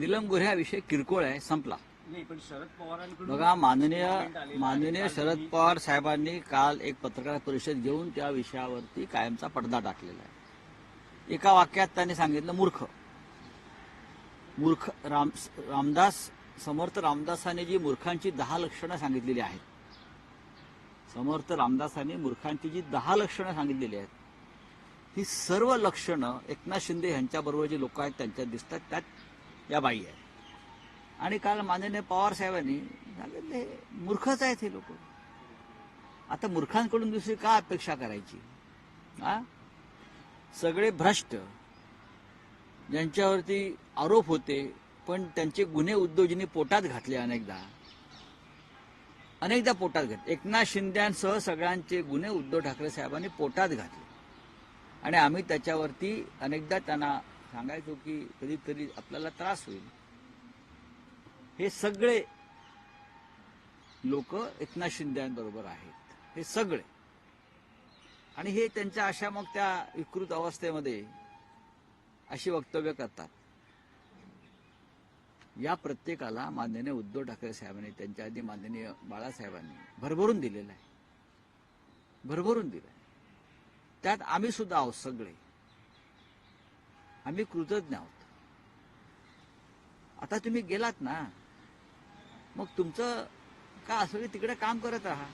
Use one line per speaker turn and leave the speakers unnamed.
निलम गोऱ्हे हा विषय किरकोळ आहे संपला. बघा माननीय. माननीय शरद पवार साहेबांनी काल एक पत्रकार परिषद घेऊन त्या विषयावरती कायमचा पडदा टाकलेला आहे. एका वाक्यात त्यांनी सांगितलं मूर्ख. मूर्ख राम रामदास समर्थ रामदासांनी जी मूर्खांची दहा लक्षणं सांगितलेली आहेत. समर्थ रामदासांनी मूर्खांची जी दहा लक्षणं सांगितलेली आहेत ही सर्व लक्षणं एकनाथ शिंदे यांच्याबरोबर जे लोक आहेत त्यांच्यात दिसतात त्यात या बाई आहे. आणि काल माननीय पवार साहेबांनी सांगितले मूर्खच आहेत हे लोक. आता मूर्खांकडून दुसरी का अपेक्षा करायची? हा? सगळे भ्रष्ट. ज्यांच्यावरती आरोप होते पण त्यांचे गुन्हे उद्योजनी पोटात घातले अनेकदा. अनेकदा पोटात घातले. एकनाथ शिंद्यांसह सगळ्यांचे गुन्हे उद्धव ठाकरे साहेबांनी पोटात घातले. आणि आम्ही त्याच्यावरती अनेकदा त्यांना सांगायचो की कधीतरी आपल्याला त्रास होईल. हे सगळे लोक एकनाथ शिंद्यांबरोबर आहेत. हे सगळे. आणि हे त्यांच्या अशा मग त्या विकृत अवस्थेमध्ये अशी वक्तव्य करतात. या प्रत्येकाला माननीय उद्धव ठाकरे साहेबांनी त्यांच्या आधी माननीय बाळासाहेबांनी भरभरून दिलेलं आहे. भरभरून दिलं आहे त्यात आम्ही सुद्धा आहोत सगळे. आम्ही कृतज्ञ आहोत. आता तुम्ही गेलात ना मग तुमचं का असं तिकडे काम करत राहा?